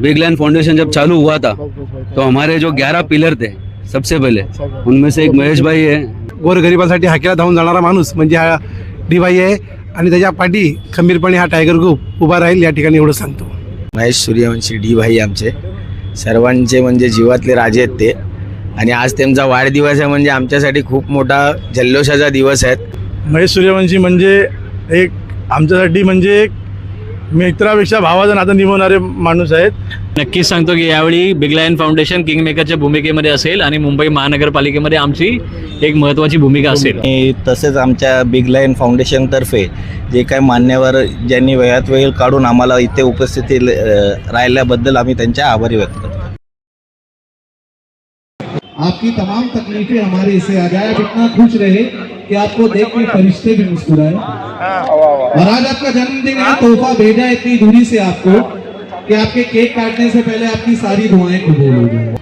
Big land foundation जब चालू हुआ था तो हमारे जो ग्यारह पिलर थे सबसे पहले उनमें से एक महेश भाई है। गोरगरिबासाठी हाकेला धावून जाणारा माणूस म्हणजे हा डीवाय आहे आणि त्याच्या पाठी खंबीरपणे हा टायगर ग्रुप उभा राहील या ठिकाणी एवढं सांगतो. महेश सूर्यवंशी डी भाई आमचे. सर्वांचे म्हणजे जीवातले राजे आहेत ते. आणि आज त्यांचा वाढदिवस आहे म्हणजे आमच्यासाठी खूप मोठा जल्लोषाचा दिवस आहे. महेश सूर्यवंशी म्हणजे एक आमच्यासाठी म्हणजे एक मित्रापेक्षा भावाचं नातं निभवणारे माणूस आहेत. नक्कीच सांगतो की यावेळी बिग लायन फाउंडेशन किंग मेकरच्या भूमिकेमध्ये असेल आणि मुंबई महानगरपालिकेमध्ये आमची एक महत्त्वाची भूमिका असेल. आणि तसेच आमच्या बिग लाईन फाउंडेशनतर्फे जे काय मान्यवर ज्यांनी वेळात वेळ काढून आम्हाला इथे उपस्थिती राहिल्याबद्दल आम्ही त्यांचे आभारी व्यक्त करतो. आपकी तमाम तकलीफें हमारे इससे आ जाए। आप इतना खुश रहे कि आपको देख के फरिश्ते भी मुस्कुराए। और आज आपका जन्मदिन है तोहफा भेजा है इतनी दूरी से आपको कि आपके केक काटने से पहले आपकी सारी दुआएं कबूल हो जाए।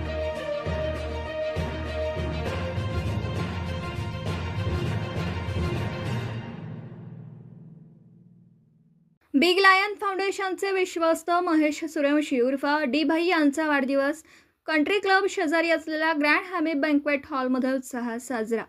बिग लायन फाउंडेशनचे विश्वस्त महेश सूर्यवंशी उर्फ डी भाई यांचा वाढदिवस कंट्री क्लब शेजारी असलेल्या ग्रँड हॅमी बँकवेट हॉलमध्ये उत्साहात साजरा.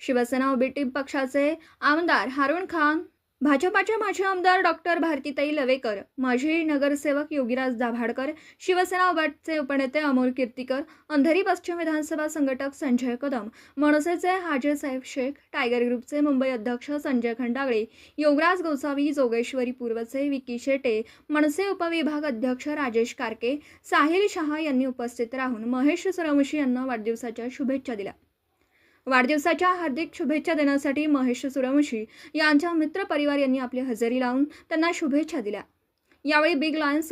शिवसेना ओबीटी पक्षाचे आमदार हारून खान भाजपाचे माजी आमदार डॉक्टर भारतीताई लवेकर माजी नगरसेवक योगीराज दाभाडकर शिवसेना उभाटचे उपनेते अमोल कीर्तीकर अंधेरी पश्चिम विधानसभा संघटक संजय कदम मनसेचे हाजे साहेब शेख टायगर ग्रुपचे मुंबई अध्यक्ष संजय खंडागळे योगराज गोसावी जोगेश्वरी पूर्वचे विकी शेटे मनसे उपविभाग अध्यक्ष राजेश कारके साहिल शहा यांनी उपस्थित राहून महेश सरमशी यांना वाढदिवसाच्या शुभेच्छा दिल्या. वाढदिवसाच्या हार्दिक शुभेच्छा देण्यासाठी महेश सूर्यवंशी यांच्या मित्रपरिवार यांनी आपली हजेरी लावून त्यांना शुभेच्छा दिल्या. यावेळी बिग लायन्स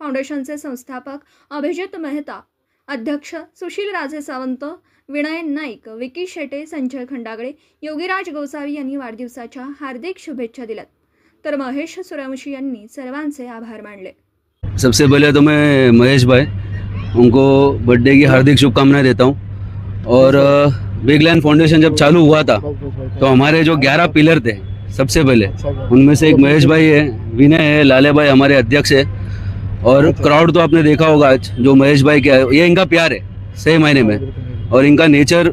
फाउंडेशनचे संस्थापक अभिजित मेहता अध्यक्ष सुशील राजे सावंत विनय नाईक विकी शेटे संजय खंडागळे योगीराज गोसावी यांनी वाढदिवसाच्या हार्दिक शुभेच्छा दिल्यात. तर महेश सूर्यवंशी यांनी सर्वांचे आभार मानले. सबसे पहले तो मैं महेश भाई उनको बर्थडे की हार्दिक शुभकामनाएं देता हूँ और बिग लैंड फाउंडेशन जब चालू हुआ था तो हमारे जो ग्यारह पिलर थे सबसे पहले उनमें से एक महेश भाई है विनय है लाले भाई हमारे अध्यक्ष है। और क्राउड तो आपने देखा होगा आज जो महेश भाई के ये इनका प्यार है सही मायने में। और इनका नेचर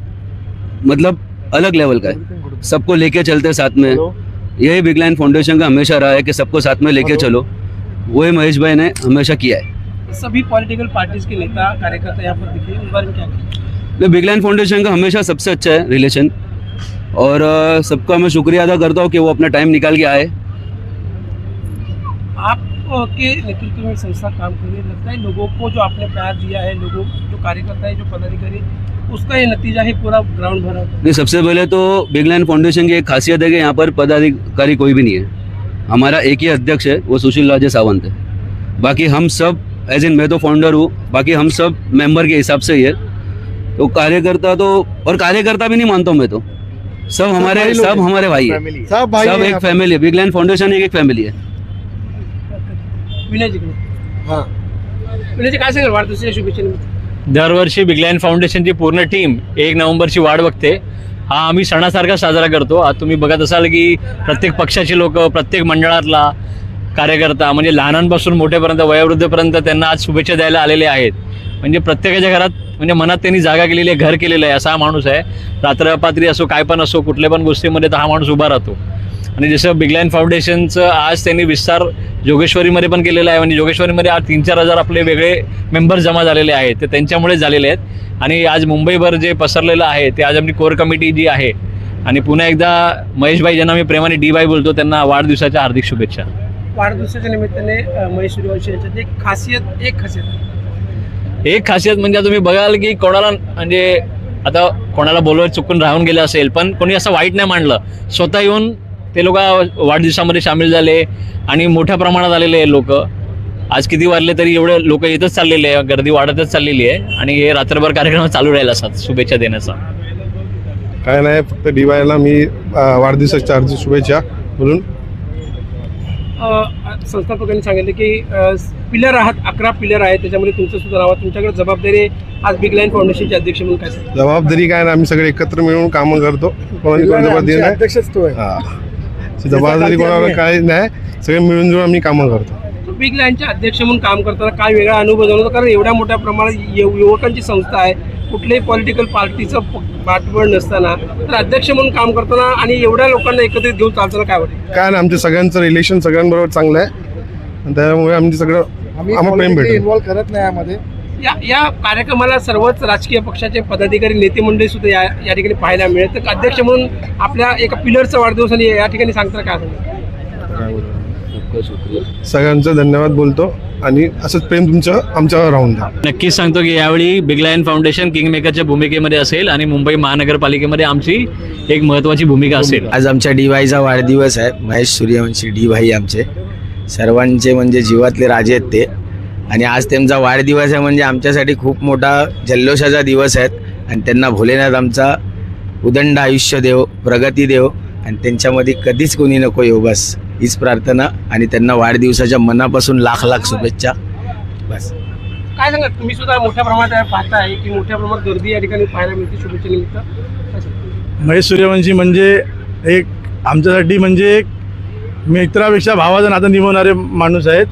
मतलब अलग लेवल का है। सबको लेके चलते साथ में। यही बिग लाइन फाउंडेशन का हमेशा रहा है कि सबको साथ में लेके चलो। वही महेश भाई ने हमेशा किया है। सभी पॉलिटिकल पार्टीज़ के नेता कार्यकर्ता यहाँ पर दिखे उन बारे में क्या मैं बिग लाइन फाउंडेशन का हमेशा सबसे अच्छा है रिलेशन और सबका मैं शुक्रिया अदा करता हूँ कि वो अपना टाइम निकाल के आए। आप के नेतृत्व में संस्था काम कर रही है लगता है लोगों को जो आपने प्यार दिया है लोगों जो कार्यकर्ता है जो पदाधिकारी उसका ये नतीजा है पूरा ग्राउंड भरा। नहीं सबसे पहले तो बिग लाइन फाउंडेशन की एक खासियत है कि यहाँ पर पदाधिकारी कोई भी नहीं है। हमारा एक ही अध्यक्ष है वो सुशील राजे सावंत है। बाकी हम सब एज इन मैं तो फाउंडर हूँ बाकी हम सब मेंबर के हिसाब से ही है। तो कार्यकर्ता तो और कार्यकर्ता भी नहीं मानता हूँ मैं तो। सब हमारे सब हमारे भाई है। सब सब एक फैमिली है। बिग लाइन फाउंडेशन एक एक फॅमिली आहे विनय जी हां. विनय जी काय सांगाल वाढदिवसाच्या शुभेच्छा निमित्त? दरवर्षी बिग लाईन फाउंडेशनची पूर्ण टीम एक नोव्हेंबरची वाढ बघते. हा आम्ही सणासारखा साजरा करतो. आज तुम्ही बघत असाल की प्रत्येक पक्षाचे लोक प्रत्येक मंडळातला कार्यकर्ता म्हणजे लहानांपासून मोठेपर्यंत वयोवृद्धपर्यंत त्यांना आज शुभेच्छा द्यायला आलेले आहेत. म्हणजे प्रत्येकाच्या घरात म्हणजे मनात त्यांनी जागा केलेली आहे घर केलेलं आहे असा हा माणूस आहे. रात्रपात्री असो काय पण असो कुठल्या पण गोष्टीमध्ये तर हा माणूस उभा राहतो. आणि जसं बिगलाईन फाउंडेशनचं आज त्यांनी विस्तार जोगेश्वरीमध्ये पण केलेला आहे. म्हणजे जोगेश्वरीमध्ये आज तीन चार हजार आपले वेगळे मेंबर्स जमा झालेले आहेत. ते त्यांच्यामुळेच झालेले आहेत. आणि आज मुंबईभर जे पसरलेलं आहे ते आज आपली कोर कमिटी जी आहे. आणि पुन्हा एकदा महेशभाई ज्यांना मी प्रेमाने डी बाय बोलतो त्यांना वाढदिवसाच्या हार्दिक शुभेच्छा. वाढदिवसाच्या निमित्ताने महेश सूर्यवंशी यांच्यात एक खासियत एक खासियत. आहे. एक खासियत म्हणजे तुम्ही बघाल की कोणाला म्हणजे आता कोणाला बोलवत चुकून राहून गेलं असेल पण कोणी असं वाईट नाही मांडलं स्वतः येऊन ते लोक वाढदिवसामध्ये सामील झाले आणि मोठ्या प्रमाणात आलेले लोक. आज किती वाजले तरी एवढे लोक येतच चाललेले आहे गर्दी वाढतच चाललेली आहे आणि हे रात्रभर कार्यक्रम चालू राहील असतात शुभेच्छा देण्याचा. काय नाही फक्त डीवायला मी वाढदिवसाच्या शुभेच्छा बोलून. अ, संस्थापकांनी सांगितलं की पिलर आहात अकरा पिलर आहेत त्याच्यामध्ये तुमचं सुद्धा आहे. तुमच्याकडे जबाबदारी आहे. आज बिग लाईन फाउंडेशनचे अध्यक्ष म्हणून काय? जबाबदारी काय नाही आम्ही सगळे एकत्र मिळून कामं करतो कोणाची कोणाची जबाबदारी नाही. ती जबाबदारी कोणाला काय नाही सगळे मिळून जुळून आम्ही कामं करतो बिग लाईनचे अध्यक्ष म्हणून काम करताना काय वेगळा अनुभव जाणवतो कारण एवढ्या मोठ्या प्रमाणात युव- युवकांची संस्था आहे कुठल्याही पॉलिटिकल पार्टीचं पाठबळ नसताना तर अध्यक्ष म्हणून काम करताना आणि एवढ्या लोकांना एकत्रित घेऊन चालताना काय वाटतं? काय ना आमच्या सगळ्यांचं रिलेशन सगळ्यांबरोबर चांगलं आहे. त्यामुळे आमचे सगळं आम्हाला प्रेम भेटतं करत नाही यामध्ये. या या कार्यक्रमाला सर्वच राजकीय पक्षाचे पदाधिकारी नेते मंडळी सुद्धा या या ठिकाणी पाहायला मिळेल. तर अध्यक्ष म्हणून आपल्या एका पिलरचा वाढदिवस आणि या ठिकाणी सांगता काय सगळ्यांचं धन्यवाद बोलतो. आणि असंच प्रेम तुमचं आमच्यावर राहून द्या नक्कीच सांगतो की यावेळी बिग लायन फाउंडेशन किंग मेकरच्या भूमिकेमध्ये असेल आणि मुंबई महानगरपालिकेमध्ये आमची एक महत्त्वाची भूमिका असेल. आज आमच्या डी वायचा वाढदिवस आहे. महेश सूर्यवंशी डी भाई आमचे. सर्वांचे म्हणजे जीवातले राजे आहेत ते. आणि आज त्यांचा वाढदिवस आहे म्हणजे आमच्यासाठी खूप मोठा जल्लोषाचा दिवस आहे. आणि त्यांना भोलेनाथ आमचा उदंड आयुष्य देव प्रगती देव. आणि त्यांच्यामध्ये कधीच कोणी नको येऊ बस. हीच प्रार्थना आणि त्यांना वाढदिवसाच्या मनापासून लाख लाख शुभेच्छा. बस. काय सांगा तुम्ही सुद्धा मोठ्या प्रमाणात पाहताय की मोठ्या प्रमाणात गर्दी या ठिकाणी पाहायला मिळते शुभेच्छा निमित्त? महेश सूर्यवंशी म्हणजे एक आमच्यासाठी म्हणजे एक मित्रापेक्षा भावाचं नातं निभवणारे माणूस आहेत.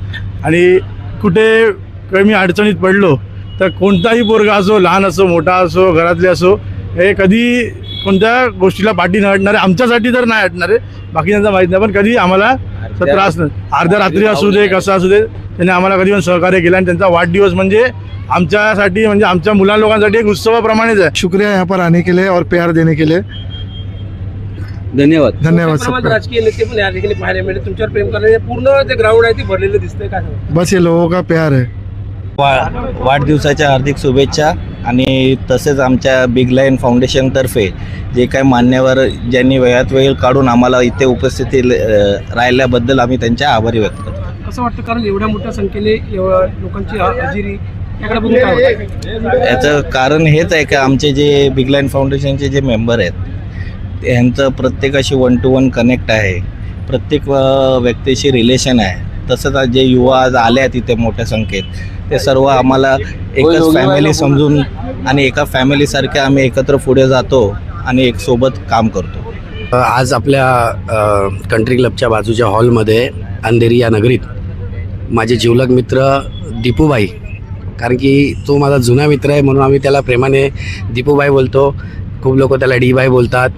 आणि कुठे कमी अडचणीत पडलो तर कोणताही पोरगा असो लहान असो मोठा असो घरातले असो हे कधी कोणत्या गोष्टीला पाठी न हटणारे आमच्यासाठी तर नाही हटणारे बाकीच्यांचा माहीत नाही पण कधी आम्हाला त्रास नाही. अर्ध्या रात्री असू दे कसं असू दे त्यांनी आम्हाला कधी पण सहकार्य केलं आणि त्यांचा वाढदिवस म्हणजे आमच्यासाठी म्हणजे आमच्या मुलां लोकांसाठी एक उत्सवाप्रमाणेच आहे. शुक्रिया यहाँ पर आने के लिए और प्यार देने के लिए. धन्यवाद. धन्यवाद सबका राजकीय नेते पण या ठिकाणी पाहायला मिळते तुमच्यावर प्रेम करणारे पूर्ण जे ग्राउंड आहे ते भरलेलं दिसतंय काय सांगा बस ये लोगों का प्यार है. वा वाढदिवसाच्या हार्दिक शुभेच्छा. आणि तसेच आमच्या बिग लाईन फाउंडेशनतर्फे जे काय मान्यवर ज्यांनी वेळात वेळ काढून आम्हाला इथे उपस्थिती राहिल्याबद्दल आम्ही त्यांच्या आभारी व्यक्त करतो. असं वाटतं? कारण एवढ्या मोठ्या संख्येने लोकांची हजेरी? याचं कारण हेच आहे की आमचे जे बिग लाईन फाउंडेशनचे जे मेंबर आहेत त्यांचं प्रत्येकाशी वन टू वन कनेक्ट आहे. प्रत्येक व्यक्तीशी रिलेशन आहे. तसंच जे युवा आज आले आहेत इथे मोठ्या संख्येत ते सर्व आम्हाला एकच फॅमिली समजून आणि एका फॅमिलीसारखे आम्ही एकत्र पुढे जातो आणि एक सोबत काम करतो. आज आपल्या कंट्री क्लबच्या बाजूच्या हॉलमध्ये अंधेरी या नगरीत माझे जिवलग मित्र दीपूबाई कारण की तो माझा जुना मित्र आहे म्हणून आम्ही त्याला प्रेमाने दीपूबाई बोलतो. खूप लोक त्याला डीबाई बोलतात.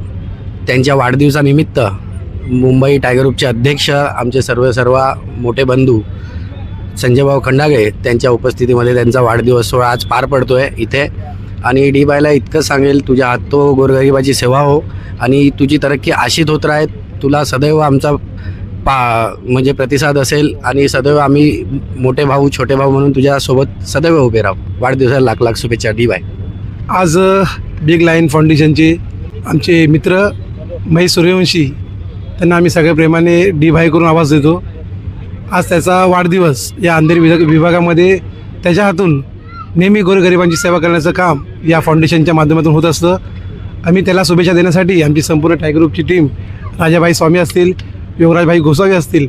त्यांच्या वाढदिवसानिमित्त मुंबई टायगर ग्रुपचे अध्यक्ष आमचे सर्व सर्व मोठे बंधू संजयभाऊ खंडागळे त्यांच्या उपस्थितीमध्ये त्यांचा वाढदिवस सोहळा आज पार पडतो आहे इथे. आणि डी बायला इतकं सांगेल तुझ्या हात तो गोरगरिबाची सेवा हो. आणि तुझी तरक्की अशीच होत राहत. तुला सदैव आमचा पा म्हणजे प्रतिसाद असेल आणि सदैव आम्ही मोठे भाऊ छोटे भाऊ म्हणून तुझ्यासोबत सदैव उभे राहू. वाढदिवसाला लाख लाख शुभेच्छा डी बाय. आज बिग लाईन फाउंडेशनचे आमचे मित्र महेश सूर्यवंशी त्यांना आम्ही सगळ्या प्रेमाने डी भाई करून आवाज देतो. आज त्याचा वाढदिवस या अंधेरी विभाग विभागामध्ये त्याच्या हातून नेहमी गोरगरिबांची सेवा करण्याचं काम या फाउंडेशनच्या माध्यमातून होत असतं. आम्ही त्याला शुभेच्छा देण्यासाठी आमची संपूर्ण टायगर ग्रुपची टीम राजाभाई स्वामी असतील योगराजभाई गोसावी असतील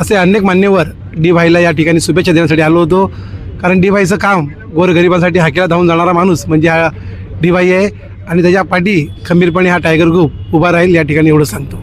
असे अनेक मान्यवर डी भाईला या ठिकाणी शुभेच्छा देण्यासाठी आलो होतो. कारण डी भाईचं काम गोरगरिबांसाठी हाकेला धावून जाणारा माणूस म्हणजे हा डी भाई आहे. आणि त्याच्या पाठी खंबीरपणे हा टायगर ग्रुप उभा राहील या ठिकाणी एवढं सांगतो.